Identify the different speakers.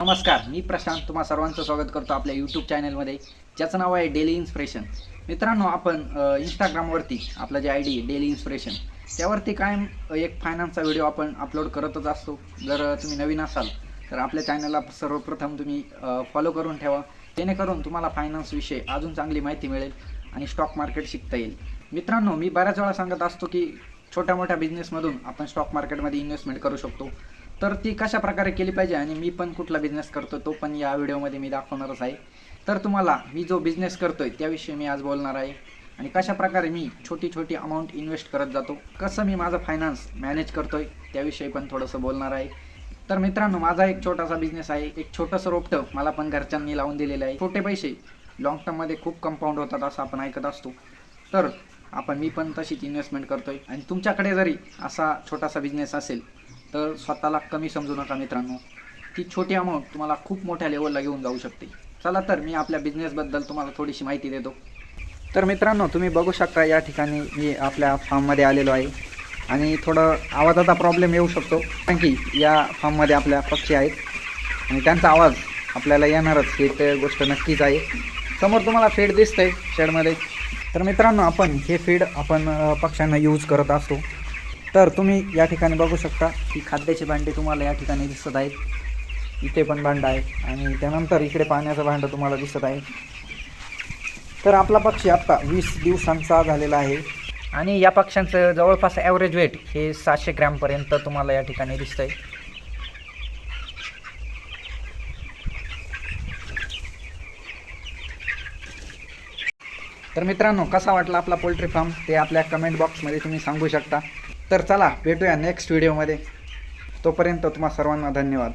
Speaker 1: नमस्कार मी प्रशांत. तुम्हा सर्वांचं स्वागत करतो आपल्या यूट्यूब चॅनलमध्ये ज्याचं नाव आहे डेली इन्स्पिरेशन मित्रांनो आपण इंस्टाग्रामवरती आपला जे आय डी डेली इन्स्पिरेशन त्यावरती कायम एक फायनान्सचा व्हिडिओ आपण अपलोड करतच असतो. जर तुम्ही नवीन असाल तर आपल्या चॅनलला सर्वप्रथम तुम्ही फॉलो करून ठेवा. जेणेकरून तुम्हाला फायनान्सविषयी अजून चांगली माहिती मिळेल आणि स्टॉक मार्केट शिकता येईल. मित्रांनो मी बऱ्याच वेळा सांगत असतो की छोट्या मोठ्या बिझनेसमधून आपण स्टॉक मार्केटमध्ये इन्व्हेस्टमेंट करू शकतो. तर ती कशा प्रकारे केली पाहिजे आणि मी पण कुठला बिझनेस करतो तो पण या व्हिडिओमध्ये मी दाखवणारच आहे. तर तुम्हाला मी जो बिझनेस करतो आहे त्याविषयी मी आज बोलणार आहे. आणि कशा प्रकारे मी छोटी छोटी अमाऊंट इन्व्हेस्ट करत जातो कसं मी माझं फायनान्स मॅनेज करतो आहे त्याविषयी पण थोडंसं बोलणार आहे. तर मित्रांनो माझा एक छोटासा बिझनेस आहे. एक छोटंसं रोपटं मला पण घरच्यांनी लावून दिलेलं आहे. छोटे पैसे लॉंग टर्ममध्ये खूप कंपाऊंड होतात असं आपण ऐकत असतो. तर आपण मी पण तशीच इन्व्हेस्टमेंट करतोय. आणि तुमच्याकडे जरी असा छोटासा बिझनेस असेल तर स्वतःला कमी समजू नका मित्रांनो. ती छोटी अमाऊंट तुम्हाला खूप मोठ्या लेवलला घेऊन जाऊ शकते. चला तर मी आपल्या बिझनेसबद्दल तुम्हाला थोडीशी माहिती देतो. तर मित्रांनो तुम्ही बघू शकता या ठिकाणी मी आपल्या फार्ममध्ये आलेलो आहे. आणि थोडं आवाजाचा प्रॉब्लेम येऊ शकतो. कारण की या फार्ममध्ये आपल्या पक्षी आहेत. आणि त्यांचा आवाज आपल्याला येणारच. ही तर गोष्ट नक्कीच आहे. समोर तुम्हाला फेड दिसतंय शेडमध्ये तर मित्रांनो आपण हे फीड आपण पक्ष्यांना यूज करत असतो. तर तुम्ही या ठिकाणी बघू शकता की खाद्याचे भांडे तुम्हाला या ठिकाणी दिसत आहेत. इथे पण भांडं आहे आणि त्यानंतर इकडे पाण्याचं भांडं तुम्हाला दिसत आहे. तर आपला पक्षी आत्ता वीस दिवसांचा झालेला आहे आणि या पक्ष्यांचं जवळपास ॲव्हरेज वेट हे सातशे ग्रॅमपर्यंत तुम्हाला या ठिकाणी दिसतंय. तर मित्रांनो कसा वाटला आपला पोल्ट्री फार्म ते आपल्या कमेंट बॉक्समध्ये तुम्ही सांगू शकता. तर चला भेटूया नेक्स्ट व्हिडिओमध्ये तोपर्यंत तुम्हा सर्वांना धन्यवाद.